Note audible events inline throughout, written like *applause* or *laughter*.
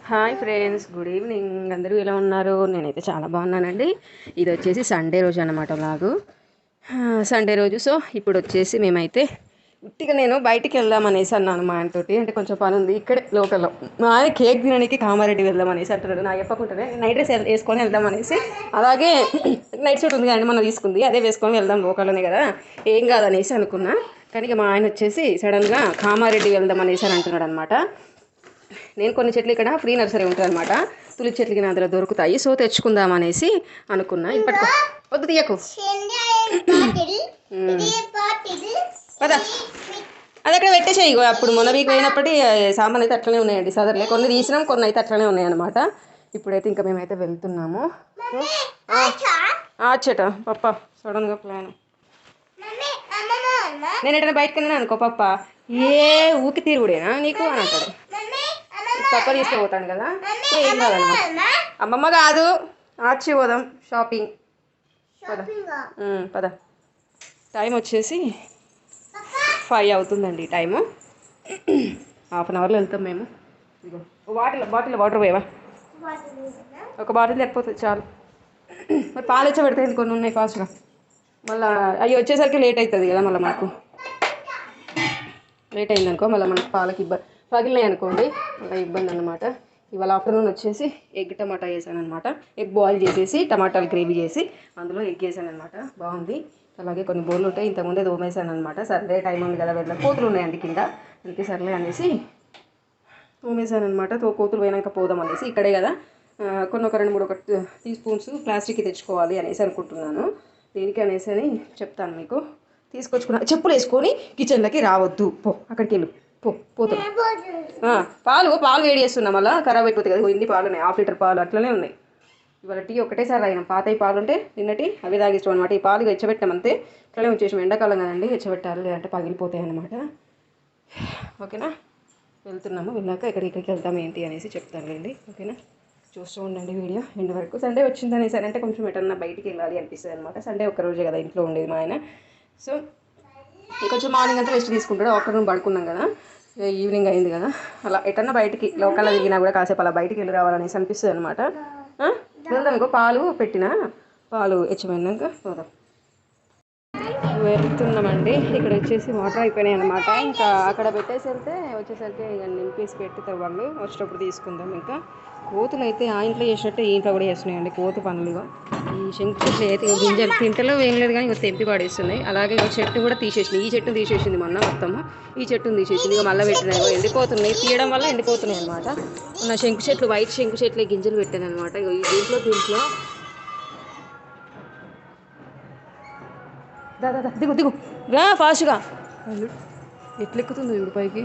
Hi friends good evening. అందరూ ఎలా ఉన్నారు? నేనైతే చాలా బాగున్నానండి. ఇది వచ్చేసి సండే రోజు అనమాట లాగు సండే రోజు. సో ఇప్పుడు వచ్చేసి మేమైతే ఉట్టిగా నేను బయటికి వెళ్దాం అనేసి అన్నాను మా ఆయనతోటి అంటే కొంచెం పని ఉంది ఇక్కడే లోకల్లో. మా ఆయన కేక్ తినడానికి కామారెడ్డి వెళ్దాం అనేసి అంటున్నాడు. నాకు చెప్పకుండానే నైట్ డ్రెస్ వేసుకొని వెళ్దాం అనేసి. అలాగే *clears throat* నైట్ సూట్ ఉంది కానీ మనం తీసుకుంది. అదే వేసుకొని వెళ్దాం లోకల్లోనే కదా. ఏం కాదనేసి అనుకున్నా. కానీ ఇక మా ఆయన వచ్చేసి సడన్గా కామారెడ్డి వెళ్దాం అనేసి అని అంటున్నాడు అనమాట నేను కొన్ని చెట్లు ఇక్కడ ఫ్రీ నర్సరీ ఉంటుంది అనమాట తులి చెట్లు అందులో దొరుకుతాయి. సో తెచ్చుకుందాం అనేసి అనుకున్నా. ఇప్పటికో వద్దు తీయకు. పద. అది అక్కడ పెట్టేసాయి అప్పుడు మొన్న వీక్ అయినప్పటి సామాన్ అయితే అట్లనే ఉన్నాయండి. సదర్లే కొన్ని తీసినాం కొన్ని అయితే అట్లనే ఉన్నాయన్నమాట. ఇప్పుడైతే ఇంకా మేమైతే వెళ్తున్నాము. చెట పప్ప సడన్గా ప్లాన్. నేను ఎటైనా బయటకు వెళ్ళినా అనుకో పప్ప ఏ ఊకి తీరుడేనా నీకు అని అంటాడు. పప్ప తీసుకుపోతాను కదా? ఏం కాదన్నమాట అమ్మమ్మ కాదు. ఆచి పోదాం. షాపింగ్ పద. పద. టైం వచ్చేసి ఫైవ్ అవుతుందండి టైము హాఫ్ అన్ అవర్లో వెళ్తాం మేము. ఇదిగో బాటిల్ బాటిల్ వాటర్ పోయావా? ఒక బాటిల్ సరిపోతుంది చాలు. మరి పాలు వచ్చి పెడితే కొన్ని ఉన్నాయి ఫాస్ట్గా మళ్ళీ అవి వచ్చేసరికి లేట్ అవుతుంది కదా మళ్ళీ మాకు లేట్ అయిందనుకో మళ్ళీ మనకు పాలకి ఇబ్బంది పగిలినాయి అనుకోండి. మళ్ళీ ఇబ్బంది అనమాట ఇవాళ ఆఫ్టర్నూన్ వచ్చేసి ఎగ్ టమాటా వేసాను అనమాట ఎగ్ బాయిల్ చేసేసి టమాటాలు గ్రేవీ చేసి అందులో ఎగ్ వేసాను అనమాట బాగుంది. అలాగే కొన్ని బోర్లు ఉంటాయి. ఇంతకుముందే తోమేసాను అనమాట సర్లే టైం ఉంది కదా వెళ్ళ కోతులు ఉన్నాయండి కింద. అందుకే సర్లే అనేసి తోమేసాను అనమాట తో కోతులు పోయినాక పోదాం అనేసి ఇక్కడే కదా. కొన్ని ఒక రెండు మూడు ఒక టీ స్పూన్స్ ప్లాస్టిక్ తెచ్చుకోవాలి అనేసి అనుకుంటున్నాను. దేనికి అనేసి అని చెప్తాను మీకు. తీసుకొచ్చుకున్నా చెప్పులు వేసుకొని కిచెన్లోకి రావద్దు. పో అక్కడికి వెళ్ళు. పో పోతాం. ఆ, పాలు పాలు వేడి చేస్తున్నా మళ్ళీ ఖరాబ్ అయిపోతాయి కదా ఇన్ని పాలు ఉన్నాయి హాఫ్ లీటర్ పాలు అట్లనే ఉన్నాయి. ఇవాళ టీ ఒకటేసారి తాగినాం. పాతవి పాలు ఉంటే నిన్నటి అవి తాగిస్తాం అనమాట ఈ పాలు ఎచ్చబెట్టాం అంతే. ఇట్లనే వచ్చేసాం ఎండాకాలం కదండి ఎచ్చబెట్టాలి లేదంటే పగిలిపోతాయి అనమాట ఓకేనా? వెళ్తున్నాము. వెళ్ళాక ఎక్కడికి ఇక్కడికి వెళ్తాం ఏంటి అనేసి చెప్తానులేండి ఓకేనా? చూస్తూ ఉండండి వీడియో. ఎండ్ వరకు సండే వచ్చింది అనేసి అంటే కొంచెం ఎటన్నా బయటికి వెళ్ళాలి అనిపిస్తుంది అనమాట సండే ఒక రోజే కదా ఇంట్లో ఉండేది మా ఆయన. సో కొంచెం మార్నింగ్ అంతా రెస్ట్ తీసుకుంటాడు. ఆఫ్టర్నూన్ పడుకున్నాం కదా. ఈవినింగ్ అయింది కదా. అలా ఎటన్నా బయటికి లోకల్ దిగినా కూడా కాసేపు అలా బయటికి వెళ్ళి రావాలనేసి అనిపిస్తుంది అనమాట వెళ్దాం ఇంకో పాలు పెట్టిన? పాలు ఎచ్చమైనాక పోదాం. వెళ్తున్నామండి. ఇక్కడ వచ్చేసి వాటర్ అయిపోయినాయి అనమాట ఇంకా అక్కడ పెట్టేసి వెళ్తే వచ్చేసరికి ఇక నింపేసి పెట్టుతారు వాళ్ళు వచ్చేటప్పుడు తీసుకుందాం ఇంకా. కోతులు అయితే ఆ ఇంట్లో చేసినట్టే ఈ ఇంట్లో కూడా చేస్తున్నాయండి కోతి పనులు ఈ శంకు చెట్లు అయితే గింజలు తింటలో ఏం లేదు కానీ ఇక తెంపి పడేస్తున్నాయి. అలాగే ఇక చెట్టు కూడా తీసేసింది ఈ చెట్టు తీసేసింది మొన్న మొత్తము. ఈ చెట్టును తీసేసింది. ఇక మళ్ళీ పెట్టినాయి ఎండిపోతున్నాయి. తీయడం వల్ల ఎండిపోతున్నాయి అనమాట నా శంకు చెట్లు వైట్ శంకు చెట్లు గింజలు పెట్టాను అనమాట ఈ దీంట్లో దీంట్లో దా దా దిగు దిగు. రా ఫాస్ట్గా. ఎట్లా ఎక్కుతుంది ఇప్పుడు పైకి?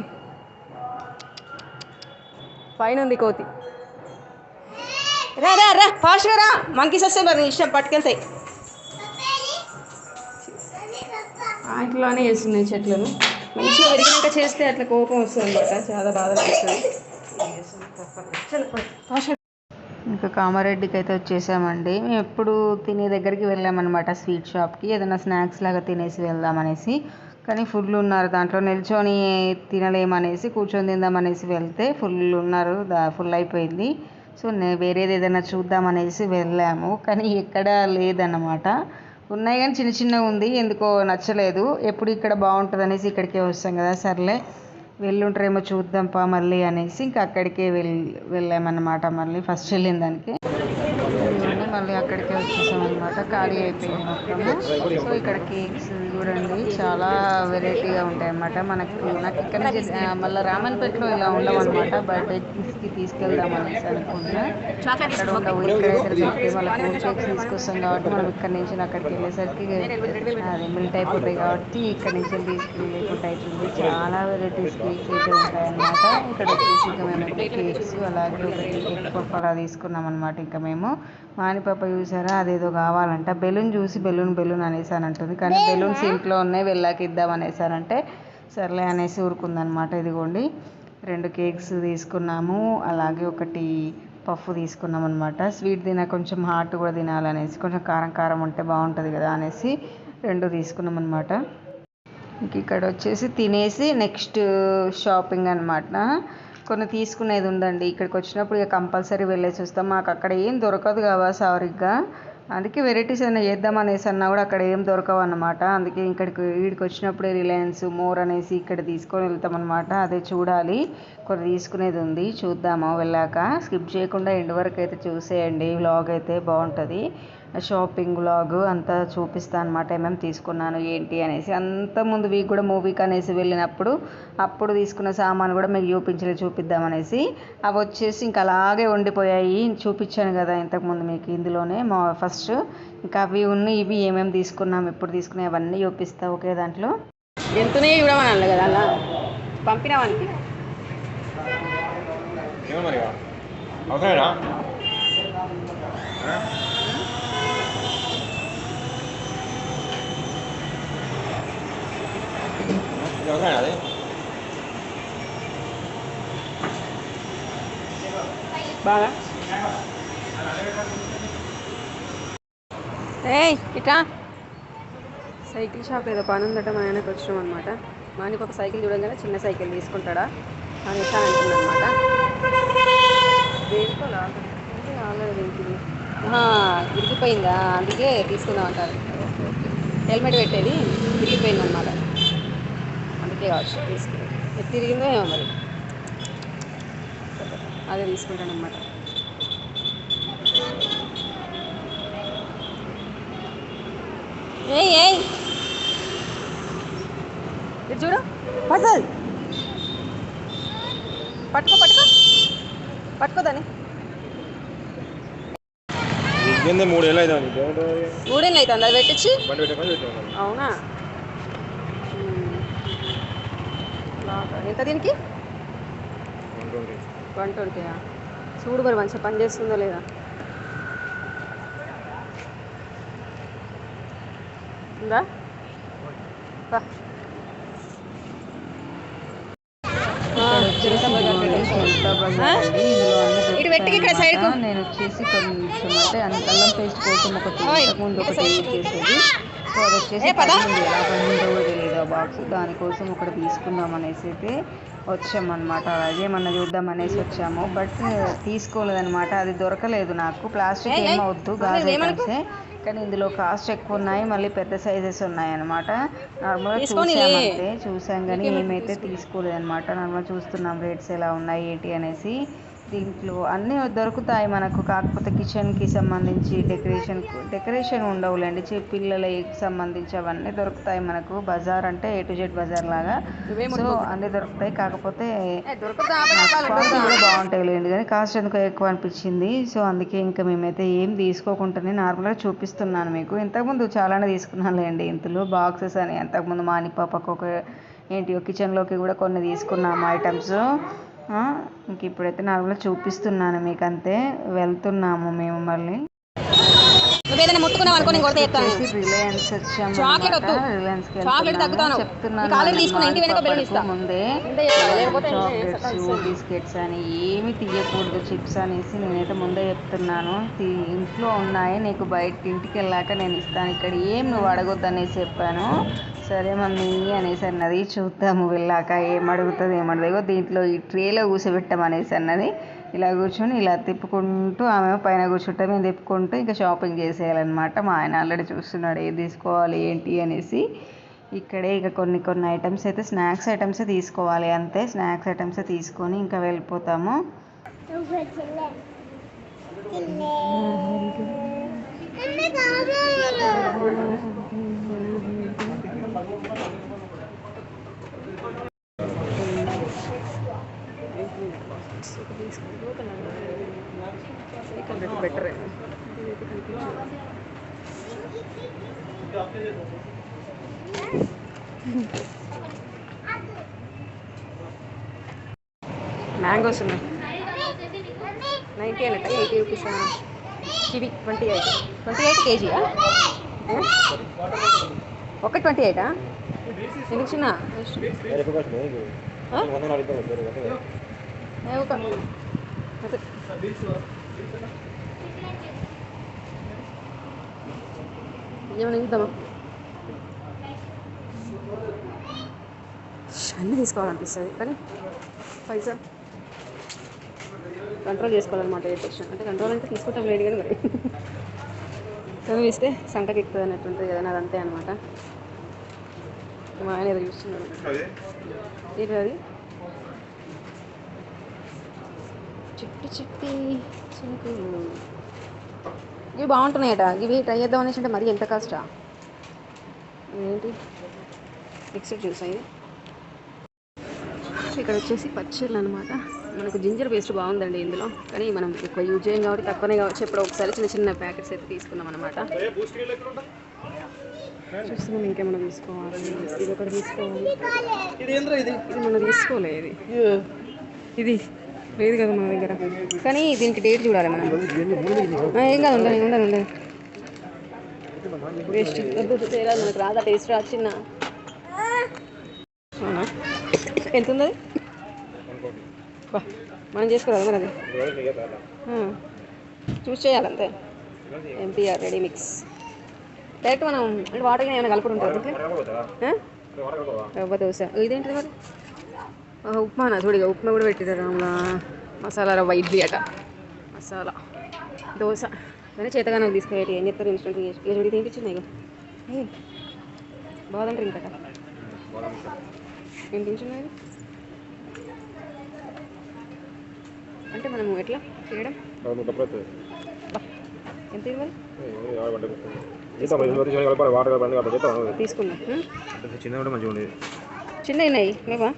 పైన ఉంది కోతి. రా రా రా ఫాస్ట్గా రా. మంకీస్ వస్తే మరి ఇష్టం పట్టుకెళ్తాయి. ఇంట్లోనే వేస్తున్నాయి చెట్లను. మంచిగా పెరిగినాక చేస్తే అట్లా కోపం వస్తుంది అనమాట చాలా బాధ అనిపిస్తుంది. ఫాస్ట్గా ఇంకా కామారెడ్డికి అయితే వచ్చేసామండి. మేము ఎప్పుడు తినే దగ్గరికి వెళ్ళామన్నమాట స్వీట్ షాప్కి. ఏదైనా స్నాక్స్ లాగా తినేసి వెళ్దామనేసి. కానీ ఫుల్ ఉన్నారు దాంట్లో. నిల్చొని తినలేమనేసి కూర్చొని తిందామనేసి వెళ్తే ఫుల్ ఉన్నారు. దా ఫుల్ అయిపోయింది. సో వేరేది ఏదైనా చూద్దామనేసి వెళ్ళాము. కానీ ఎక్కడా లేదన్నమాట. ఉన్నాయి కానీ చిన్న చిన్నగా ఉంది. ఎందుకో నచ్చలేదు. ఎప్పుడు ఇక్కడ బాగుంటుంది అనేసి ఇక్కడికే వస్తాం కదా సర్లే. వెళ్ళుంటారేమో చూద్దాంపా మళ్ళీ అనేసి ఇంకా అక్కడికే వెళ్ వెళ్ళామన్నమాట మళ్ళీ ఫస్ట్ వెళ్ళిన దానికి. మళ్ళీ అక్కడికే వచ్చేసాం ఖాళీ అయిపోయింది మొత్తము. సో ఇక్కడ కేక్స్ చూడండి చాలా వెరైటీగా ఉంటాయి అన్నమాట మనకు నాకు ఇక్కడ నుంచి మళ్ళీ రామన్పేటలో ఇలా ఉండవు అనమాట బర్త్డేస్కి తీసుకెళ్దాం అనేసి అనుకున్నా అక్కడ ఉండవు ఇక్కడైతే మళ్ళీ తీసుకొస్తాం కాబట్టి మనం ఇక్కడ నుంచి అక్కడికి వెళ్ళేసరికి అది మిల్ట్ అయిపోతాయి కాబట్టి ఇక్కడ నుంచి తీసుకెళ్ళి అవుతుంది చాలా వెరైటీస్ కేక్స్ అయితే ఉంటాయన్నమాట. ఇక్కడ వచ్చేసి ఇంకా మేము కేక్స్ అలాగే కేక్ ఎగ్ అలా తీసుకున్నాం అనమాట ఇంకా మేము. మానిపాప చూసారా? అదేదో కావాలంట. బెలూన్ చూసి బెలూన్ బెలూన్ అనేసి అని అంటుంది. కానీ బెలూన్స్ ఇంట్లో ఉన్నాయి వెళ్ళాక ఇద్దాం అనేసారంటే సర్లే అనేసి ఊరుకుందనమాట. ఇదిగోండి రెండు కేక్స్ తీసుకున్నాము అలాగే ఒకటి పఫ్ తీసుకున్నాం అనమాట స్వీట్ తిన కొంచెం హాట్ కూడా తినాలనేసి కొంచెం కారం కారం ఉంటే బాగుంటుంది కదా అనేసి రెండు తీసుకున్నాం అనమాట ఇంక ఇక్కడ వచ్చేసి తినేసి నెక్స్ట్ షాపింగ్ అనమాట కొన్ని తీసుకునేది ఉందండి. ఇక్కడికి వచ్చినప్పుడు ఇక కంపల్సరీ వెళ్ళేసి వస్తాం. మాకు అక్కడ ఏం దొరకదు కదా సారీగా. అందుకే వెరైటీస్ ఏమైనా చేద్దాం అనేసి అన్నా కూడా అక్కడ ఏం దొరకవు అన్నమాట. అందుకే ఇక్కడికి వీడికి వచ్చినప్పుడే రిలయన్స్ మోర్ అనేసి ఇక్కడ తీసుకొని వెళ్తాం అనమాట అదే చూడాలి. కొన్ని తీసుకునేది ఉంది. చూద్దాము. వెళ్ళాక స్కిప్ చేయకుండా ఎండ్ వరకు అయితే చూసేయండి. వ్లాగ్ అయితే బాగుంటుంది. షాపింగ్ వ్లాగ్ అంతా చూపిస్తాను అనమాట ఏమేమి తీసుకున్నాను ఏంటి అనేసి. అంత ముందు వీక్ కూడా మూవీకి అనేసి వెళ్ళినప్పుడు అప్పుడు తీసుకున్న సామాన్ కూడా మీకు చూపించలే చూపిద్దామనేసి అవి వచ్చేసి ఇంకా అలాగే ఉండిపోయాయి. చూపించాను కదా ఇంతకుముందు మీకు ఇందులోనే మా ఫస్ట్. ఇంకా అవి ఉన్నాయి ఇవి ఏమేమి తీసుకున్నాం ఇప్పుడు తీసుకున్నాయి అవన్నీ చూపిస్తా ఒకే దాంట్లో. ఎంతనే చూడమనాలి కదా అలా పంపిన వానికి అవసరమేనా ఇది అవసరమేనా అది బాగా ఏయ్ ఇట్లా సైకిల్ షాప్ ఏదో పని ఉందట మా ఆయనకు వచ్చినాం అనమాట మా ఆయనకు ఒక సైకిల్ చూడంగానే చిన్న సైకిల్ తీసుకుంటాడా? అని ఇట్లా అంటున్నా అనమాట దేనికోలా విరిగిపోయిందా? అందుకే తీసుకుందాం అంటారు. హెల్మెట్ పెట్టేది విరిగిపోయింది అనమాట అందుకే కావచ్చు తీసుకుని ఎటు తిరిగిందో ఏమో మరి. అదే తీసుకుంటాను అనమాట ఏయ్ ఏయ్. ఇటు చూడు. పడుతుంది పట్టుకో పట్టుకో. పట్టుకో దాన్ని. ఇదేంది మూడు ఏళ్ళు అవుతుంది మూడేళ్ళు అవుతుంది అది పెట్టించి. అవునా మ్మ్. లాగా. ఎంత దీనికి? One twenty. వన్ ట్వంటీయా? చూడు మరి మంచిగా పని చేస్తుందో లేదా? ఉందా? ఇటు పెట్టుకి ఇక్కడ. అన్నమాట. నేను వచ్చేసి కొంచెం అంటే అల్లం పేస్ట్ కోసం ఒకటి ఇక్కడ ఒకటి. చేసేది. సో అది వచ్చేసి. పగిలింది. ఎలా కూడా తెలియదు ఆ బాక్స్ దానికోసం ఒకటి తీసుకుందాం అనేసి అయితే వచ్చామన్నమాట. అలాగే మన చూద్దాం అనేసి వచ్చాము. బట్ తీసుకోలేదన్నమాట. అది దొరకలేదు నాకు. ప్లాస్టిక్ ఏమవద్దు గాజు. ఐటమ్సే కానీ ఇందులో కాస్ట్ ఎక్కువ ఉన్నాయి. మళ్ళీ పెద్ద సైజెస్ ఉన్నాయి అనమాట నార్మల్గా. చూసామంతే చూసాం కానీ ఏమైతే తీసుకోలేదు అనమాట నార్మల్ చూస్తున్నాం రేట్స్ ఎలా ఉన్నాయి ఏంటి అనేసి. దీంట్లో అన్నీ దొరుకుతాయి మనకు. కాకపోతే కిచెన్కి సంబంధించి డెకరేషన్ డెకరేషన్ ఉండవులేండి. చి- పిల్లలకి సంబంధించి అవన్నీ దొరుకుతాయి మనకు. బజార్ అంటే ఏ టు జెడ్ బజార్ లాగా. సో అన్నీ దొరుకుతాయి. కాకపోతే క్వాలిటీ కూడా బాగుంటాయి లేండి కానీ కాస్ట్ ఎందుకో ఎక్కువ అనిపించింది. సో అందుకే ఇంకా మేమైతే ఏం తీసుకోకుండానే నార్మల్గా చూపిస్తున్నాను మీకు. ఇంతకుముందు చాలానే తీసుకున్నాను లేండి ఇంతలో బాక్సెస్ అని. అంతకుముందు మాని పాపకు ఒక ఏంటి కిచెన్లోకి కూడా కొన్ని తీసుకున్నాము ఐటమ్స్. ఇంక ఇప్పుడైతే నార్మల్గా చూపిస్తున్నాను మీకు అంతే వెళ్తున్నాము మేము మళ్ళీ. రిలయన్స్ వచ్చాము తగ్గుతాను. చెప్తున్నాను. ముందే చాక్లెట్స్. బిస్కెట్స్ అని ఏమి తీయకూడదు చిప్స్ అనేసి నేనైతే ముందే చెప్తున్నాను. ఇంట్లో ఉన్నాయి నీకు బయట ఇంటికి వెళ్ళాక నేను ఇస్తాను. ఇక్కడ ఏం నువ్వు అడగొద్దు అనేసి చెప్పాను. సరే మమ్మీ అనేసి అన్నది. చూద్దాము వెళ్ళాక ఏం అడుగుతుంది ఏం దీంట్లో ఈ ట్రేలో కూర్చోబెట్టామనేసి అన్నది. ఇలా కూర్చొని ఇలా తిప్పుకుంటూ ఆమె పైన కూర్చుంటే మేము తిప్పుకుంటూ ఇంకా షాపింగ్ చేసేయాలన్నమాట. మా ఆయన ఆల్రెడీ చూస్తున్నాడు ఏది తీసుకోవాలి ఏంటి అనేసి. ఇక్కడే ఇక కొన్ని కొన్ని ఐటమ్స్ అయితే స్నాక్స్ ఐటమ్స్ తీసుకోవాలి అంతే. స్నాక్స్ ఐటమ్స్ తీసుకొని ఇంకా వెళ్ళిపోతాము. బెటర్ మ్యాంగోస్ ఉన్నాయి ninety అనట eighty rupees kiwi twenty eight twenty eight కేజీయా ఒక ట్వంటీ ఎయిటా ఎందుకు చిన్న? ఏమైనా అన్నీ తీసుకోవాలనిపిస్తుంది కానీ పైసా కంట్రోల్ చేసుకోవాలన్నమాట ఇరిటేషన్ అంటే కంట్రోల్ అంటే తీసుకుంటాం లేదు కానీ మరి. చదువు ఇస్తే సంకకి ఎక్కుతుంది అన్నట్టు ఉంటుంది కదా నాది అంతే అనమాట మా ఆయన ఏదో చూస్తున్నాడు. ఏంటి అది? చిట్టి చిట్టి చినుకులు ఇవి బాగుంటున్నాయట. ఇవి ట్రై చేద్దాం అనేసి అంటే మరి ఎంత కాస్టా ఏంటి? మిక్స్డ్ జ్యూస్ ఇది ఇక్కడ వచ్చేసి పచ్చళ్ళు అనమాట మనకు జింజర్ పేస్ట్ బాగుందండి ఇందులో. కానీ మనం ఎక్కువ యూజ్ చేయం కాబట్టి తక్కువనే కావచ్చు. ఎప్పుడో ఒకసారి చిన్న చిన్న ప్యాకెట్స్ అయితే తీసుకున్నాం అనమాట చూస్తున్నాం ఇంకేమైనా తీసుకోవాలి. ఇది ఒకటి తీసుకోవాలి. ఇది మనం తీసుకోలే ఇది. ఇది. లేదు కదా మన దగ్గర. కానీ దీనికి డేట్ చూడాలి మనం. ఏం కాదు ఉండదు ఉండదు ఉండదు వేస్ట్ చేయరాదు మనకు రాదా టేస్ట్ రా చిన్న అవునా? ఎంత ఉంది మనం చేసుకోరాదు మరి అది. ఆ, చేయాలి చేయాలంతే. ఎంపీఆర్ రెడీ మిక్స్ డైరెక్ట్ మనం అంటే వాటర్ ఏమైనా కలుపుడు ఉంటుంది రవ్వ దోశ. ఇదేంటిది మరి? ఉప్మానా చూడిగా ఉప్మా కూడా రాములా మసాలా రవ్వ ఇడ్లీ అట. మసాలా. దోశ. కానీ చేతగానే తీసుకెళ్ళి ఏం చెప్తారు ఇన్స్టెంట్ చూడి తినిపించింది ఇక ఏ, బాదం డ్రింక్ అట ఏం తింటున్నాయి? అంటే మనము ఎట్లా? చేయడం? ఎంత మంచిగా ఉండేది చిన్నవి ఉన్నాయి. లేవా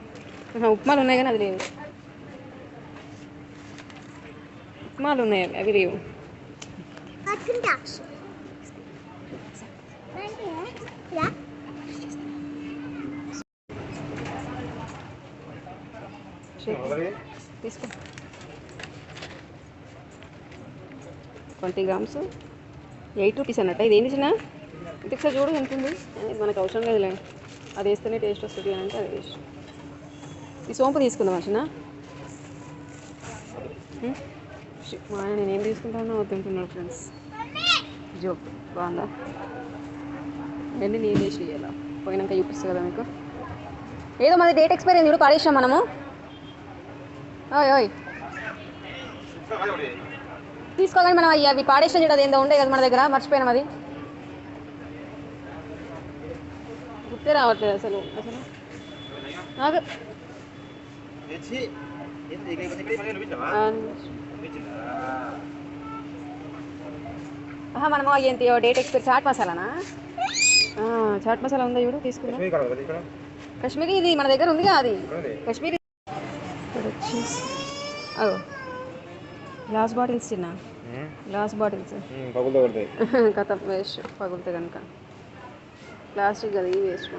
ఉప్మాలు ఉన్నాయి కానీ అది లేవు ఉప్మాలు ఉన్నాయి అవి- అవి లేవు షేక్ తీసుకో ట్వంటీ గ్రామ్స్ ఎయిట్ రూపీస్ అన్నట్టు ఇది ఏంటి చిన్న ఇది ఒకసారి చూడు ఎంత ఉంది ఇది మనకు అవసరం లేదులే అది వేస్తేనే టేస్ట్ వస్తుంది అని అంటే అది టేస్ట్ ఈ సోంపు తీసుకుందాం అర్చన. మా ఆయన నేను తీసుకుంటానో తింటున్నాడు ఫ్రెండ్స్. జోక్ బాగుందా? ఇవన్నీ నేను చేసి ఇవ్వాలా పోయినాక చూపిస్తుంది కదా మీకు. ఏదో మన డేట్ ఎక్స్పైర్ అయింది చూడు పడేసాం మనము. ఓయ్ ఓయ్. తీసుకోగానే మనం అయ్యి అవి పాడేసిన చూడదు ఏందో ఉండే కదా మన దగ్గర మర్చిపోయినాం అది. గుర్తే రావట్లేదు అసలు అసలు. నాకు మనము ఏంటి డేట్ ఎక్స్పైర్ చాట్ మసాలానా? ఆ, చాట్ మసాలా ఉందా చూడు తీసుకుందాం. కాశ్మీరీ ఇది మన దగ్గర ఉందిగా అది. కాశ్మీరీ అగో. గ్లాస్ బాటిల్స్ చిన్న గ్లాస్ బాటిల్స్. *laughs* కథ వేస్ట్ పగులుతే కనుక ప్లాస్టిక్ అది వేస్ట్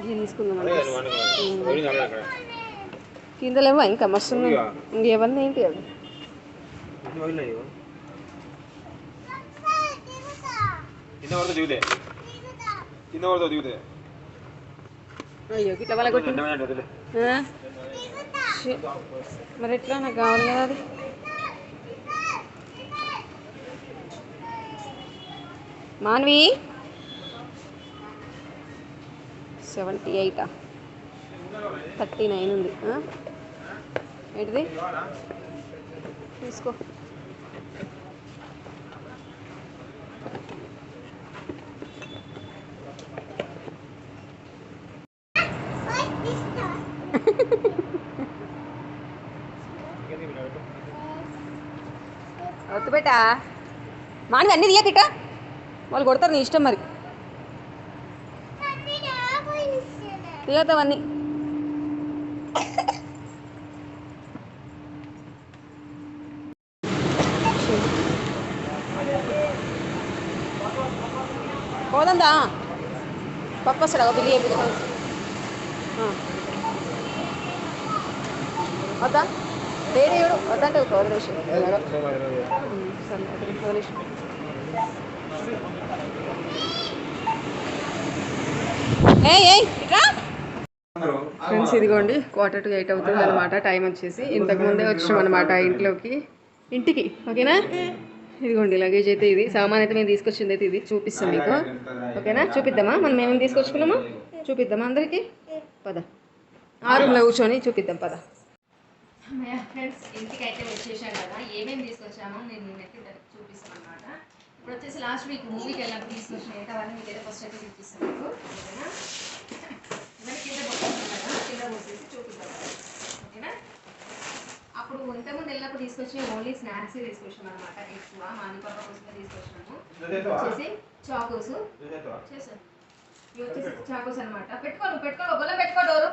ఇది తీసుకుందాం. అంటే కింద లేవా ఇంకా మస్తు ఉన్నాయి. ఇంకేమన్నా ఏంటి అది అయ్యో ఇట్లా కొట్టి. మరి ఎట్లా నాకు కావాలి కదా అది? మాన్వి? సెవెంటీ ఎయిటా? థర్టీ నైన్ ఉంది? ఏంటిది? తీసుకో. వద్దు బేటా మానవి అన్నీ తీయకిట వాళ్ళు కొడతారు నీ ఇష్టం మరి. తీయతావన్నీ పోదందా పప్పు వస్తాడా ఒక బిల్లు చేయించుకోవాలి వద్దా సరే వదిలేసి వదిలేసి ఏయ్ ఏయ్ ఇట్రా ఫ్రెండ్స్ ఇదిగోండి క్వార్టర్ టు ఎయిట్ అవుతుంది అనమాట టైం వచ్చేసి ఇంతకు ముందే వచ్చాం అనమాట ఇంట్లోకి. ఇంటికి ఓకేనా? ఇదిగోండి లగేజ్ అయితే ఇది. సామాన్ అయితే మేము తీసుకొచ్చింది అయితే ఇది. చూపిస్తాం మీకు. ఓకేనా? చూపిద్దామా? మనం ఏమేమి తీసుకొచ్చుకున్నామా? చూపిద్దామా అందరికీ? పద. ఆ రూమ్లో కూర్చొని చూపిద్దాం పద. ఫ్రెండ్స్ ఇంటికి అయితే వచ్చేసాను కదా. ఏమేమి తీసుకొచ్చామో నేను నేనైతే చూపిస్తాను అనమాట ఇప్పుడు వచ్చేసి లాస్ట్ వీక్ మూవీకి వెళ్ళినప్పుడు తీసుకొచ్చిన. అయితే అవన్నీ మీకు అయితే ఫస్ట్ అయితే చూపిస్తాను మీకు. ఓకేనా? ఇవన్నీ కింద పోసేస్తాను కదా. కింద పోసేసి చూపిస్తాను ఓకేనా? అప్పుడు ఇంతకుముందు వెళ్ళినప్పుడు తీసుకొచ్చిన ఓన్లీ స్నాక్స్ తీసుకొచ్చాం అనమాట ఎక్కువ మానిపాప కోసం తీసుకొచ్చినాము. వచ్చేసి చాకోస్ ఇవి వచ్చేసి చాకోస్ అనమాట పెట్టుకో నువ్వు పెట్టుకో లోపల పెట్టుకో door.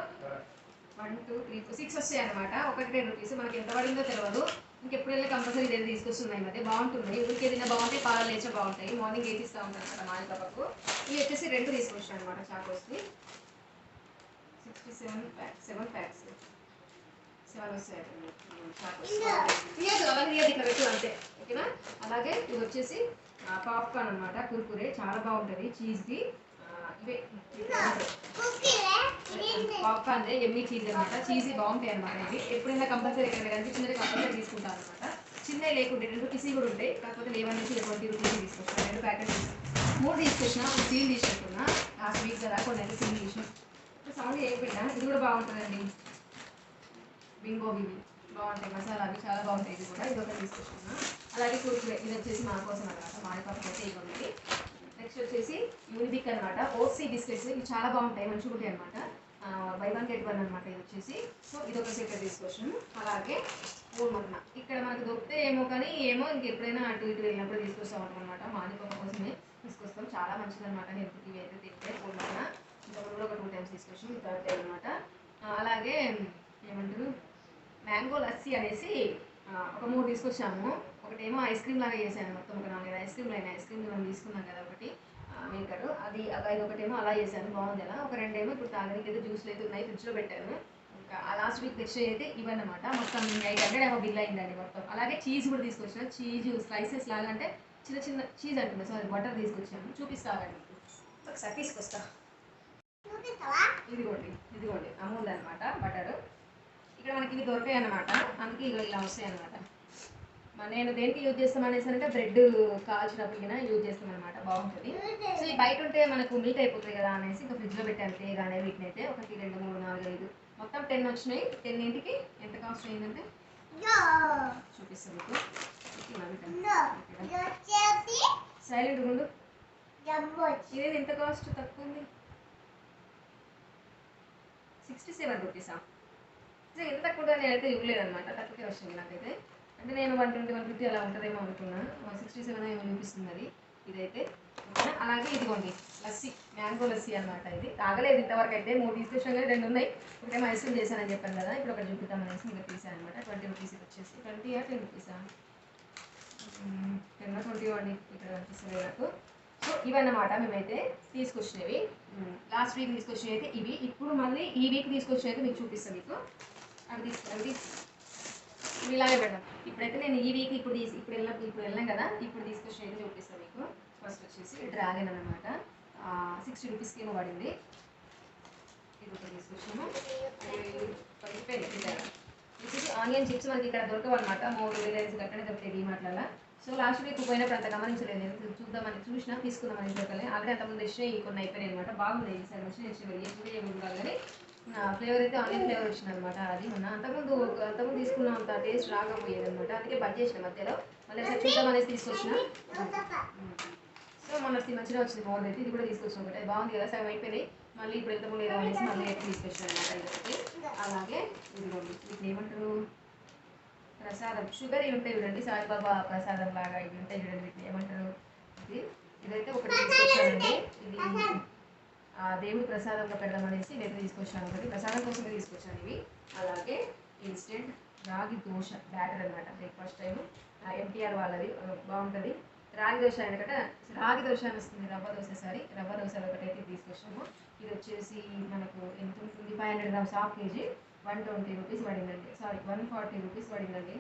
One two three four six వస్తాయి అనమాట ఒకటి టెన్ రూపీస్ మనకి ఎంత పడిందో తెలియదు ఇంకెప్పుడు వెళ్ళి కంపల్సరీ ఇదే తీసుకొస్తున్నాయి మధ్య. బాగుంటుంది. ఊరికి ఏదైనా బాగుంటాయి పాలు లేచా బాగుంటాయి. మార్నింగ్ వేసి ఇస్తూ ఉంటాను అనమాట మాని పాపకు ఇవి వచ్చేసి రెండు తీసుకొచ్చాను అనమాట చాకోస్ని sixty seven packs seven packs తీయదు అలాగే తీయదు ఇక్కడ అంతే. ఓకేనా? అలాగే ఇది వచ్చేసి పాప్కార్న్ అనమాట కుర్కురే. చాలా బాగుంటుంది. చీజ్ది. ఇవే. పాప్కార్న్ ఎమ్మి చీజ్ అనమాట చీజీ బాగుంటాయి అనమాట ఇవి. ఎప్పుడైనా కంపల్సరీ ఎక్కడ కనిపించినది కంపల్సరీ తీసుకుంటాను అనమాట చిన్నవి లేకుంటే రెండు రూపీస్ కూడా ఉంటాయి. కాకపోతే లేవనేసి ట్వంటీ రూపీస్ తీసుకొచ్చాను రెండు ప్యాకెట్స్ మూడు తీసుకొచ్చిన ఒక సీల్ తీసుకుంటున్నా. లాస్ట్ వీక్ కదా. కొన్ని సీల్ తీసిన. సౌండ్ చేయకపోయినా ఇది కూడా బాగుంటుందండి. బింగో బివి బాగుంటాయి. మసాలా అవి చాలా బాగుంటాయి. ఇది కూడా ఇది ఒకటి తీసుకొచ్చుకున్నా. అలాగే కురుకురే ఇది వచ్చేసి మా కోసం అనమాట మాడిపాపకి అయితే ఇది ఉంది. నెక్స్ట్ వచ్చేసి యూనిబిక్ అనమాట ఓసీ బిస్కెట్స్. ఇవి చాలా బాగుంటాయి. మంచిగా ఉంటాయి అనమాట బై వన్ గెట్ వన్ అనమాట ఇది వచ్చేసి. సో ఇది ఒక సెట్ తీసుకొచ్చాము అలాగే ఊర్మన్న ఇక్కడ మనకు దొరికితే ఏమో కానీ ఏమో ఇంక ఎప్పుడైనా అటు ఇటు వెళ్ళినప్పుడు తీసుకొస్తాం అనమాట మానిపాప కోసమే తీసుకొస్తాం. చాలా మంచిదనమాట నేను హెల్త్కి ఇవి అయితే తింటే ఊర్మన్న ఇంకా కూడా ఒక టూ టైమ్స్ తీసుకొచ్చాం ఇది థర్డ్ అనమాట అలాగే ఏమంటారు? మ్యాంగో లస్సీ అనేసి ఒక మూడు తీసుకొచ్చాము. ఒకటేమో ఐస్ క్రీమ్ లాగా చేశాను మొత్తం ఒక నాలుగు ఐస్ క్రీమ్ అయినా ఐస్ క్రీమ్ మనం తీసుకున్నాం కదా ఒకటి మేకర్ అది అలా ఇది ఒకటేమో అలా చేశాను. బాగుంది అలా ఒక రెండేమో ఇప్పుడు తాగడానికి ఏదో జ్యూస్లు అయితే ఉన్నాయి ఫ్రిడ్జ్లో పెట్టాను. ఇంకా లాస్ట్ వీక్ తెచ్చి అయితే ఇవన్నమాట. మొత్తం ఎయిట్ హండ్రెడ్ ఏమో బిల్ అయిందండి మొత్తం. అలాగే చీజ్ కూడా తీసుకొచ్చిన. చీజ్ స్లైసెస్ లాగా అంటే చిన్న చిన్న చీజ్ అంటున్నా. సారీ బటర్ తీసుకొచ్చాను. చూపిస్తానండి ఒకసారి తీసుకొస్తా. ఇదిగోండి ఇదిగోండి. అమూల్ అనమాట బటర్. ఇక్కడ మనకి ఇవి దొరికాయి అనమాట అందుకే ఇగో ఇలా వస్తాయి అనమాట నేను దేనికి యూజ్ చేస్తాం అనేసి అంటే బ్రెడ్ కాల్చినప్పుడు కింద యూజ్ చేస్తాం అనమాట బాగుంటుంది. సో ఈ బయట ఉంటే మనకు మిల్క్ అయిపోతుంది కదా అనేసి ఇంకా ఫ్రిడ్జ్లో పెట్టాను తేగానే వీటిని అయితే. ఒకటి రెండు మూడు నాలుగు ఐదు. మొత్తం టెన్ వచ్చినాయి. టెన్ ఇంటికి ఎంత కాస్ట్ అయిందంటే? చూపిస్తాను మీకు. సైలెంట్ ఉండు. ఇదేది ఎంత కాస్ట్ తక్కువ ఉంది సిక్స్టీ సెవెన్ రూపీసా సో ఎంత తక్కువ నేనైతే ఇవ్వలేదు అనమాట తక్కువే వచ్చింది నాకైతే. అంటే నేను వన్ ట్వంటీ వన్ ఫిఫ్టీ అలా ఉంటుందేమో అనుకున్నా. సిక్స్టీ సెవెన్ ఏమో చూపిస్తుంది అది. ఇదైతే. ఓకేనా? అలాగే ఇదిగోండి. లస్సీ. మ్యాంగో లస్సీ అనమాట ఇది. తాగలేదు. ఇంతవరకు అయితే మూడు తీసుకొచ్చాం కానీ రెండు ఉన్నాయి. ఒకటే మైసూర్ చేశానని చెప్పాను కదా. ఇప్పుడు ఒకటి చూపిద్దాం అనేసి ఇంకా తీసాను అనమాట ట్వంటీ రూపీస్ వచ్చేసి. ట్వంటీ ఆ టెన్ రూపీసా? టెన్ ట్వంటీ వన్ ఇక్కడ కనిపిస్తుంది నాకు. సో ఇవన్నమాట మేమైతే తీసుకొచ్చినవి. లాస్ట్ వీక్ తీసుకొచ్చినవి అయితే ఇవి. ఇప్పుడు మళ్ళీ ఈ వీక్ తీసుకొచ్చినవి అయితే మీకు చూపిస్తాను మీకు. అవి తీసుకో అవి తీసుకో ఇలాగే పెడదాం. ఇప్పుడైతే నేను ఈ వీక్ ఇప్పుడు తీసి ఇప్పుడు వెళ్ళిన ఇప్పుడు వెళ్ళాం కదా ఇప్పుడు తీసుకొచ్చిన అయితే చూపిస్తాను మీకు. ఫస్ట్ వచ్చేసి డ్రాగన్ అనమాట సిక్స్టీ రూపీస్కి ఏమో పడింది. ఇది ఒకటి తీసుకొచ్చాము. పడిపోయింది ఆన్లైన్ వచ్చేసి ఆనియన్ చిప్స్ మనకి ఇక్కడ దొరకవు అనమాట మూడు రిలయన్స్ గట్టనే దొరుకుతాయి డిమార్ట్లలో సో లాస్ట్ వీక్ పోయినప్పుడు అంత గమనించలేదు నేను. చూద్దామని చూసినా తీసుకుందామని దొరకలే. ఆల్రెడీ అంతకుముందు వచ్చినాయి కొన్ని అయిపోయినాయి అనమాట బాగున్నాయి ఈసారి వచ్చినాయి వచ్చినాయి ఎప్పుడు ఏమి కానీ ఫ్లేవర్ అయితే ఆనియన్ ఫ్లేవర్ వచ్చింది అనమాట అది మొన్న. అంతకుముందు అంతకుముందు తీసుకున్న అంత టేస్ట్ రాకపోయేది అనమాట అందుకే బంద్ చేసిన మధ్యలో. మళ్ళీ ఒకసారి చూద్దామనేసి తీసుకొచ్చిన. సో మొన్న మంచిగా వచ్చింది బాగుంది అయితే. ఇది కూడా తీసుకొచ్చిన ఒకటి. బాగుంది కదా సగం అయిపోయినాయి మళ్ళీ ఇప్పుడు ఎంత లేదు అనేసి మళ్ళీ అయితే తీసుకొచ్చిన అనమాట ఇది అలాగే ఇదిగోండి. వీటిని ఏమంటారు? ప్రసాదం. షుగర్ ఇవి ఉంటాయి చూడండి. సాయిబాబా ప్రసాదం లాగా ఇవి ఉంటాయి చూడండి. వీటిని ఏమంటారు? ఇది. ఇదైతే ఒకటి తీసుకొచ్చానండి. ఇది దేవుడి ప్రసాదంగా పెడదాం అనేసి ఇదైతే తీసుకొచ్చాను ఒకటి ప్రసాదం కోసమే తీసుకొచ్చాను ఇవి. అలాగే ఇన్స్టెంట్ రాగి దోశ బ్యాటర్ అనమాట బ్రేక్ఫాస్ట్ టైం ఎన్టీఆర్ వాళ్ళది. బాగుంటుంది. రాగి దోశ ఎందుకంటే రాగి దోశ అని వస్తుంది రవ్వ దోశ సారీ. రవ్వ దోశలు ఒకటైతే తీసుకొచ్చాము. ఇది వచ్చేసి మనకు ఎంత ఉంటుంది? Five hundred grams half KG one twenty rupees పడిందండి. సారీ వన్ ఫార్టీ రూపీస్ పడిందండి.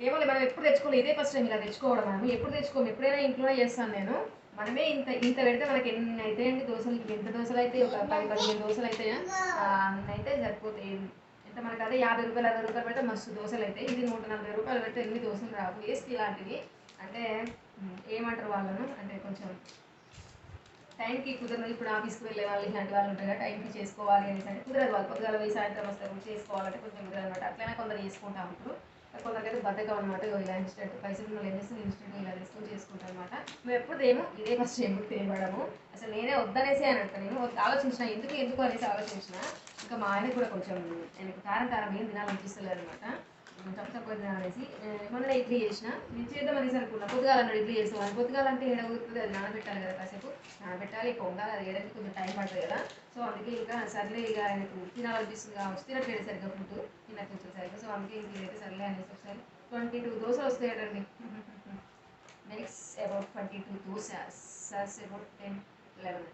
ఏమో మనం ఎప్పుడు తెచ్చుకోలేదు ఇదే ఫస్ట్ టైం ఇలా తెచ్చుకోవడం మనం ఎప్పుడు తెచ్చుకోము ఎప్పుడైనా ఇంట్లోనే చేస్తాను నేను. మనమే ఇంత ఇంత పెడితే మనకి ఎన్ని అవుతాయండి దోశలు ఎంత దోశలు అయితే ఒక పది పదిహేను దోశలు అవుతాయా అయితే సరిపోతాయి. ఎంత మనకి అదే యాభై రూపాయలు అరవై రూపాయలు పెడితే మస్తు దోశలు అయితే ఇది నూట నలభై రూపాయలు పెడితే ఎన్ని దోశలు రావు. వేస్ట్ ఇలాంటివి. అంటే ఏమంటారు వాళ్ళను? అంటే కొంచెం టైంకి కుదరదు. ఇప్పుడు ఆఫీస్కి వెళ్ళే వాళ్ళు ఇలాంటి వాళ్ళు ఉంటారు కదా టైంకి చేసుకోవాలి అనేసి అంటే కుదరదు వాళ్ళు. పొద్దుగాల పోయి సాయంత్రం వస్తారు. చేసుకోవాలంటే కొంచెం కుదరదు అనమాట అట్లనే కొందరు చేసుకుంటాం ఇప్పుడు. కొందరికైతే బద్దకం అనమాట ఇలా ఇన్స్టెంట్ పైసలు ఉన్న ఏం ఇన్స్టెంట్ ఇలా తీసుకొని చేసుకుంటాం అనమాట మేము ఎప్పుడు తేము ఇదే ఫస్ట్ ఎప్పుడు తేమడము అసలు నేనే వద్దనేసి అని అంటాను. నేను ఆలోచించిన ఎందుకు ఎందుకు అనేసి ఆలోచించిన. ఇంకా మా ఆయన కూడా కొంచెం ఆయనకు కారం కారం ఏం తినాలనిపిస్తలేదు అనమాట తక్కువ తక్కువ తినాలనేసి మొన్న ఇడ్లీ చేసిన. నేను చేద్దాం అనేసి అనుకున్నా. పొద్దుగాల అన్నాడు ఇడ్లీ చేస్తాం పొద్దుగాల అంటే ఏడ అది నానబెట్టాలి కదా కాసేపు. నానబెట్టాలి పొంగాలి అది వేయడానికి కొంచెం టైం పడుతుంది కదా. సో అందుకే ఇంకా సర్లే ఇక ఆయనకు తినాలనిపిస్తుంది కావచ్చు తినట్లేదు సరిగ్గా ఫుడ్ తినట్లేదు సరిగ్గా. సో అందుకే ఇంక ఇదైతే సర్లే అనేసి ఒకసారి. ట్వంటీ టూ దోశలు వస్తాయటండి next about twenty two dosa సస్ about ten eleven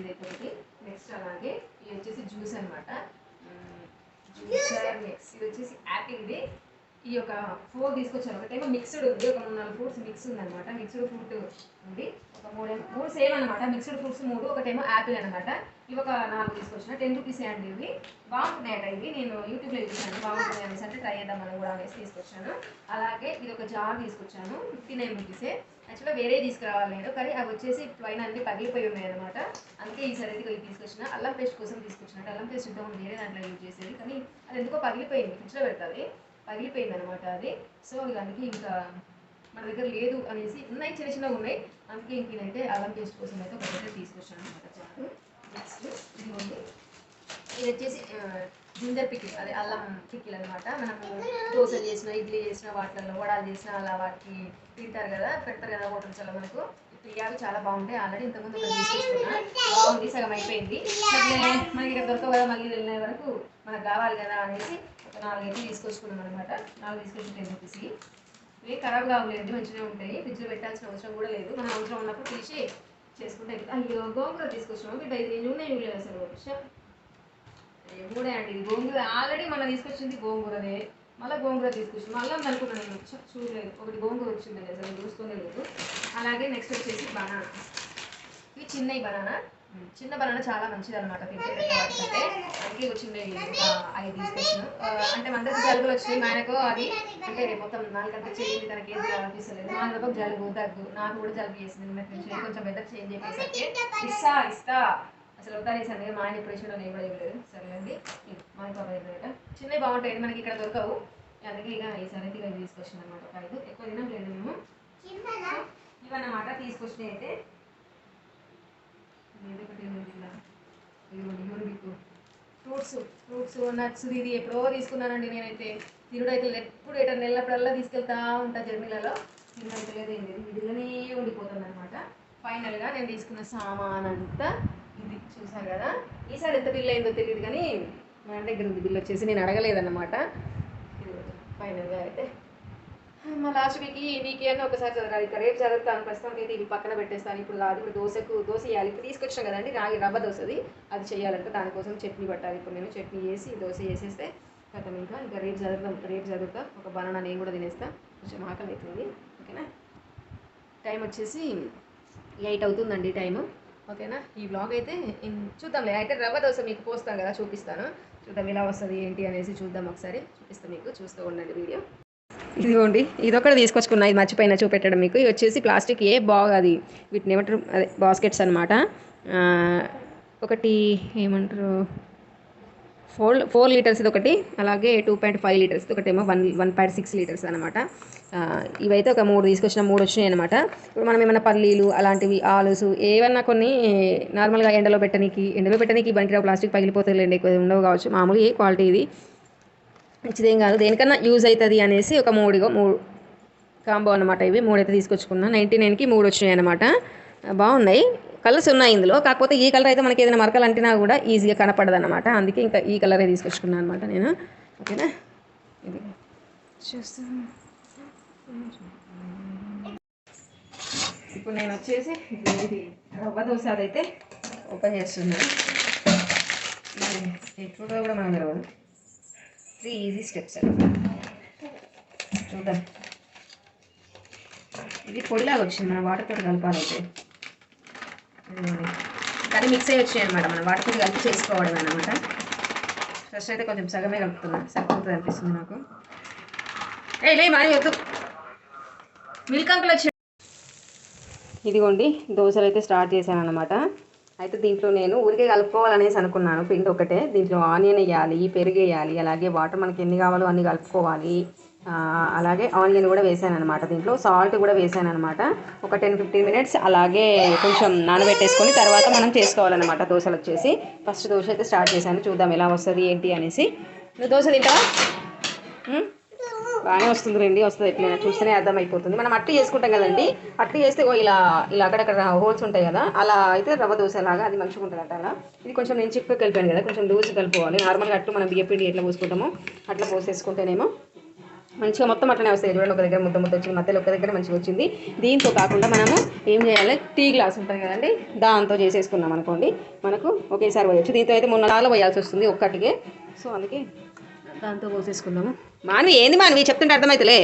ఇదైతే ఒకటి. నెక్స్ట్ అలాగే ఇది వచ్చేసి జ్యూస్ అనమాట జ్యూసర్ మిక్స్ ఇది వచ్చేసి యాపిల్ ఇది ఈ యొక్క ఫోర్ తీసుకొచ్చాను. ఒకటేమో మిక్స్డ్ ఉంది. ఒక మూడు నాలుగు ఫ్రూట్స్ మిక్స్ ఉందనమాట మిక్స్డ్ ఫ్రూట్ ఉంది. ఒక మూడు మూడు సేమ్ అనమాట మిక్స్డ్ ఫ్రూట్స్ మూడు ఒకటేమో యాపిల్ అనమాట ఇవి ఒక నాలుగు తీసుకొచ్చిన. టెన్ రూపీస్ అండి ఇవి. బాగుంటున్నాయట ఇవి. నేను యూట్యూబ్లో చూసాను బాగుంటుంది అనేసి అంటే ట్రై చేద్దాం మనం కూడా అనేసి తీసుకొచ్చాను. అలాగే ఇది ఒక జార్ తీసుకొచ్చాను. ఫిఫ్టీ నైన్ రూపీసే యాక్చువల్గా వేరే తీసుకురావాలి నేను. కానీ అవి వచ్చేసి పైన అన్ని పగిలిపోయి ఉన్నాయి అనమాట అందుకే ఈసారి అయితే ఇవి తీసుకొచ్చిన. అల్లం పేస్ట్ కోసం తీసుకొచ్చిన. అల్లం పేస్ట్ ఇంత వేరే దాంట్లో యూజ్ చేసేది. కానీ అది ఎందుకో పగిలిపోయింది. ఫ్రిడ్జ్లో పెడుతుంది. పగిలిపోయింది అనమాట అది. సో దానికి అందుకే ఇంకా మన దగ్గర లేదు అనేసి ఉన్నాయి చిన్న చిన్నగా ఉన్నాయి. అందుకే ఇంక ఇదైతే అల్లం పేస్ట్ కోసం అయితే ఒకటి తీసుకొచ్చాను అనమాట చాలు నెక్స్ట్ ఇది ఉంది ఇది వచ్చేసి జింజర్ పికిల్ అదే అల్లం పికిల్ అనమాట మనము దోశ చేసిన ఇడ్లీ చేసిన వాటిల్లో వడాలు చేసిన అలా వాటికి తింటారు కదా పెడతారు కదా హోటల్స్లో మనకు. ఇప్పుడు చాలా బాగుంటాయి. ఆల్రెడీ ఇంతకుముందు ఒకటి తీసుకొచ్చుకున్నా బాగుంది సగం అయిపోయింది. మనకి ఇక్కడ దొరకవు కదా మళ్ళీ వెళ్ళే వరకు మనకు కావాలి కదా అనేసి నాలుగైతే తీసుకొచ్చుకున్నాం అనమాట నాలుగు తీసుకొచ్చి టెన్ రూపీస్ ఇవి ఖరాబ్ కావలేదు మంచిగా ఉంటాయి. ఫ్రిడ్జ్లో పెట్టాల్సిన అవసరం కూడా లేదు. మనం అవసరం ఉన్నప్పుడు తీసి చేసుకుంటే అయ్యో గోంగూర తీసుకొచ్చినాము బిడ్డ? ఇది నూనె ఇవ్వలేదు అసలు. షా. మూడే అండి ఇది? గోంగూర. ఆల్రెడీ మనం తీసుకొచ్చింది గోంగూరనే మళ్ళీ గోంగూర తీసుకొచ్చి మళ్ళీ అనుకున్నాను నేను చూడలేదు. ఒకటి గోంగూర వచ్చిందండి అసలు చూస్తూనే లేదు. అలాగే నెక్స్ట్ వచ్చేసి బనానా. ఇవి చిన్నవి బనానా. చిన్న బనానా చాలా మంచిది అనమాట తింటే అందుకే ఒక ఐదు తీసుకొచ్చిన అంటే మన దగ్గర జలుబులు వచ్చినాయి ఆయనకు అది. అంటే మొత్తం నాలుగంటే చేయింది తనకి ఏది అనిపిస్తలేదు మా ఆయనకు జలుబు దగ్గు. నాకు కూడా జలుబు చేసింది. నుంచి కొంచెం వెదర్ చేంజ్ అయిపోయేసరికి ఇస్తా ఇస్తా. అసలు వద్దానేసాను మా ఆయన ఇచ్చిన నేను కూడా ఇవ్వలేదు సరేనండి. ఇది మా ఆయన పాప దగ్గర చిన్నవి బాగుంటాయి. మనకి ఇక్కడ దొరకవు. అందుకే ఇక ఈసారి అయితే ఇక తీసుకొచ్చిన అనమాట ఒక ఐదు ఎక్కువ తినట్లేదు మేము. ఇవన్నమాట తీసుకొచ్చినాయి అయితే. మీకు ఫ్రూట్స్ ఫ్రూట్స్ నట్స్ ఇది ఎప్పుడో తీసుకున్నానండి నేనైతే. తిరుడైతే అయితే ఎప్పుడు ఎటర్ నెలప్పుడల్లా తీసుకెళ్తా ఉంటా జర్నీలలో తిరుడైతే అయితే లేదు ఏం ఇదిలోనే ఉండిపోతుంది అనమాట ఫైనల్గా నేను తీసుకున్న సామాన్ అంతా ఇది చూసాను కదా. ఈసారి ఎంత బిల్ అయిందో తెలియదు కానీ మన దగ్గర ఉంది బిల్ వచ్చేసి నేను అడగలేదన్నమాట. ఫైనల్గా అయితే మా లాస్ట్ వీక్ ఈ వీక్ అని ఒకసారి చదవాలి. ఇక రేపు చదువుతాను ప్రస్తుతానికి అయితే ఇది పక్కన పెట్టేస్తాను. ఇప్పుడు కాదు ఇప్పుడు దోశకు దోశ వేయాలి ఇప్పుడు తీసుకొచ్చాం కదండి రాగి రవ్వ దోశది. అది చేయాలంటే దానికోసం చట్నీ పట్టాలి. ఇప్పుడు నేను చట్నీ చేసి దోశ వేసేస్తే కథం ఇంకా. ఇంకా రేపు చదువుతాం రేపు చదువుతా. ఒక బనానా నేను కూడా తినేస్తా. కొంచెం ఆకలి అవుతుంది. ఓకేనా? టైం వచ్చేసి ఎయిట్ అవుతుందండి టైము. ఓకేనా? ఈ బ్లాగ్ అయితే చూద్దాంలే. అయితే రవ్వ దోశ మీకు పోస్తాను కదా చూపిస్తాను. చూద్దాం ఎలా వస్తుంది ఏంటి అనేసి చూద్దాం ఒకసారి. చూపిస్తాను మీకు. చూస్తూ ఉండండి వీడియో. ఇదిగోండి ఇదొకటి తీసుకొచ్చుకున్నా. ఇది మర్చిపోయినా చూపెట్టడం మీకు. ఇది వచ్చేసి ప్లాస్టిక్ ఏ బాగా అది. వీటిని ఏమంటారు? అదే బాస్కెట్స్ అనమాట ఒకటి ఏమంటారు? ఫోర్ ఫోర్ లీటర్స్ ఒకటి అలాగే టూ పాయింట్ ఫైవ్ లీటర్స్ ఒకటేమో one one point six litres అనమాట ఇవైతే ఒక మూడు తీసుకొచ్చిన మూడు వచ్చినాయి అనమాట ఇప్పుడు మనం ఏమైనా పల్లీలు అలాంటివి ఆలుసు ఏమన్నా కొన్ని నార్మల్గా ఎండలో పెట్టనీకి ఎండలో పెట్టడానికి బండిలో ప్లాస్టిక్ పగిలిపోతుందిలేండి ఎక్కువ ఉండవు కావచ్చు. మామూలు ఏ క్వాలిటీ ఇది. మంచిదేం కాదు. దేనికన్నా యూజ్ అవుతుంది అనేసి ఒక మూడుగో మూడు కాంబో అనమాట ఇవి. మూడైతే తీసుకొచ్చుకున్నా. నైంటీ నైన్కి మూడు వచ్చినాయి అనమాట బాగున్నాయి. కలర్స్ ఉన్నాయి ఇందులో. కాకపోతే ఈ కలర్ అయితే మనకి ఏదైనా మరకలు అంటినా కూడా ఈజీగా కనపడదు అనమాట అందుకే ఇంకా ఈ కలరే తీసుకొచ్చుకున్నాను అనమాట నేను. ఓకేనా? ఇది. చూస్తాను ఇప్పుడు నేను వచ్చేసి ఇది రవ్వ దోశ అదైతే ఓపెన్ చేస్తున్నాను ఎక్కువగా కూడా మనకు తెలియదు త్రీ ఈజీ స్టెప్స్ చూద్దాం. ఇది పొడిలాగా వచ్చింది మనం వాటర్ తోటి కలపాలైతే కానీ మిక్స్ అయ్యి వచ్చాయి అనమాట మనం వాటర్ తోటి కలిపి చేసుకోవడం అనమాట ఫస్ట్ అయితే కొంచెం సగమే కలుపుతున్నా సరిపోతుంది అనిపిస్తుంది నాకు. ఏ లే మరి వద్దు. మిల్క్ అంకులు వచ్చి ఇదిగోండి దోశలు అయితే స్టార్ట్ చేశాను అనమాట అయితే దీంట్లో నేను ఊరికే కలుపుకోవాలనేసి అనుకున్నాను. పిండి ఒకటే. దీంట్లో ఆనియన్ వేయాలి పెరుగు వేయాలి అలాగే వాటర్ మనకి ఎన్ని కావాలో అన్ని కలుపుకోవాలి. అలాగే ఆనియన్ కూడా వేసాను అనమాట దీంట్లో. సాల్ట్ కూడా వేసాను అనమాట ఒక టెన్ ఫిఫ్టీన్ మినిట్స్ అలాగే కొంచెం నానబెట్టేసుకొని తర్వాత మనం చేసుకోవాలన్నమాట దోశలు వచ్చేసి. ఫస్ట్ దోశ అయితే స్టార్ట్ చేశాను. చూద్దాం ఎలా వస్తుంది ఏంటి అనేసి. నువ్వు దోశ తింటావా? బాగానే వస్తుంది రండి వస్తుంది. ఎట్లయినా చూస్తేనే అర్థమైపోతుంది. మనం అట్టు చేసుకుంటాం కదండి. అట్టు చేస్తే ఇలా ఇలా అక్కడక్కడ హోల్స్ ఉంటాయి కదా. అలా అయితే రవ్వ దోశ లాగా అది మంచిగా ఉంటుంది అట్లా అలా. ఇది కొంచెం నేను చిక్కు కలిపాను కదా కొంచెం లూజ్ కలుపుకోవాలి. నార్మల్గా అట్టు మనం బియ్య పిండి ఎట్లా పోసుకుంటామో అట్లా పోసేసుకుంటేనేమో మంచిగా మొత్తం అట్లనే వస్తాయి. చూడండి ఒక దగ్గర ముద్ద ముద్ద వచ్చింది. మధ్యలో ఒక దగ్గర మంచిగా వచ్చింది. దీంతో కాకుండా మనము ఏం చేయాలి? టీ గ్లాస్ ఉంటుంది కదండి. దాంతో చేసేసుకున్నాం అనుకోండి. మనకు ఒకేసారి పోయచ్చు. దీంతో అయితే మొన్న నాలుగు పోయాల్సి వస్తుంది ఒక్కటికే. సో అందుకే దాంతో పోసేసుకుందాము. మానవి ఏంది మానవి? చెప్తుంటే అర్థమైతలే.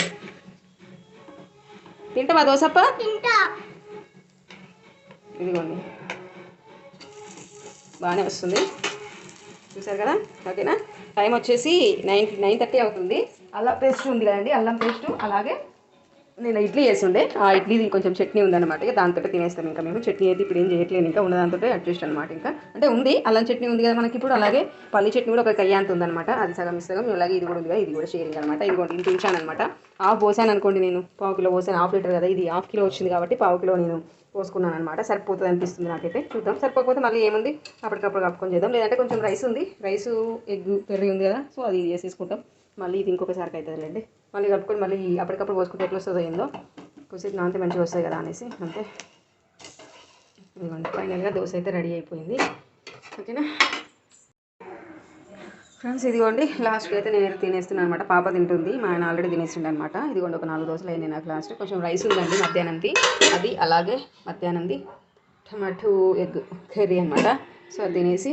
తింటావా దోసప్ప? ఇదిగోండి. బాగానే వస్తుంది. చూసారు కదా? ఓకేనా? టైం వచ్చేసి నైన్ నైన్ థర్టీ అవుతుంది. అల్లం పేస్ట్ ఉంది కదండి అల్లం పేస్ట్ అలాగే నేను ఇడ్లీ చేస్తుండే. ఆ ఇడ్లీ కొంచెం చట్నీ ఉందన్నమాట. ఇక దాంతో తినేస్తాం ఇంకా మేము. చట్నీ అయితే ఇప్పుడు ఏం చేయట్లేదు. ఇంకా ఉన్న దాంతో అడ్జస్ట్ అనమాట ఇంకా. అంటే ఉంది. అల్లం చట్నీ ఉంది కదా మనకి ఇప్పుడు. అలాగే పల్లి చట్నీ కూడా ఒక కయ్యాంత ఉందన్నమాట. అది సగం సగం. అలాగే ఇది కూడా ఉంది కదా. ఇది కూడా షేరింగ్ అనమాట ఇది కూడా ఇంత ఉంచాను అనమాట హాఫ్ పోసాను అనుకోండి నేను. పావు కిలో పోసాను. హాఫ్ లీటర్ కదా. ఇది హాఫ్ కిలో వచ్చింది కాబట్టి పావు కిలో నేను పోసుకున్నాను అనమాట సరిపోతుంది అనిపిస్తుంది నాకైతే. చూద్దాం. సరిపోకపోతే మళ్ళీ ఏముంది? అప్పటికప్పుడు కప్పుకొని చేద్దాం. లేదంటే కొంచెం రైస్ ఉంది. రైస్ ఎగ్ కర్రీ ఉంది కదా. సో అది చేసేసుకుంటాం. మళ్ళీ ఇది ఇంకొకసారికి అవుతుందిలేండి మళ్ళీ కప్పుకొని మళ్ళీ అప్పటికప్పుడు పోసుకుంటే ఎట్లా వస్తుందో ఏందో. కొద్దిసేపు నాంతే మంచిగా వస్తాయి కదా అనేసి అంతే. ఇదిగోండి ఫైనల్గా దోశ అయితే రెడీ అయిపోయింది. ఓకేనా? ఫ్రెండ్స్ ఇదిగోండి లాస్ట్కి అయితే నేను తినేస్తున్నాను అనమాట పాప తింటుంది మా ఆయన ఆల్రెడీ తినేసిండు అనమాట ఇదిగోండి ఒక నాలుగు దోశలు అయినాయి నాకు లాస్ట్ కొంచెం రైస్ ఉందండి మధ్యాహ్నంది. అది అలాగే మధ్యాహ్నంది టమాటో ఎగ్ కర్రీ అనమాట సో అది తినేసి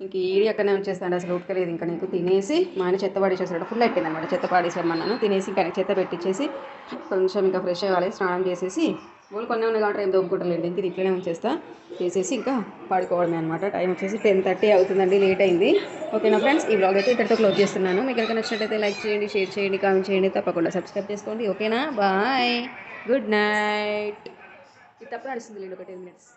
ఇంక ఈడి అక్కడనే ఉంచేస్తాడు అసలు ఉడకలేదు ఇంకా నీకు తినేసి మా ఆయన చెత్త పడేసేసాడు. ఫుల్ అయిపోయింది అనమాట చెత్త పడేసామన్నాను. తినేసి ఇంకా చెత్త పెట్టించేసి కొంచెం ఇంకా ఫ్రెష్ అవ్వాలి స్నానం చేసేసి బోల్ కొన్ని ఉన్నాయి కాబట్టి ఏం దొబ్బుకుంటలేండి ఇంక ఇట్లనే ఉంచేస్తా. చేసేసి ఇంకా పడుకోవడమే అనమాట టైం వచ్చేసి టెన్ థర్టీ అవుతుందండి. లేట్ అయింది. ఓకేనా ఫ్రెండ్స్? ఈ బ్లాగ్ అయితే ఇక్కడితో క్లోజ్ చేస్తున్నాను. మీకు కనుక నచ్చినట్టయితే లైక్ చేయండి షేర్ చేయండి కామెంట్ చేయండి. తప్పకుండా సబ్స్క్రైబ్ చేసుకోండి. ఓకేనా? బాయ్. Good night. ఇది తప్ప నడుస్తుంది లేండి. ఒక టెన్ మినిట్స్.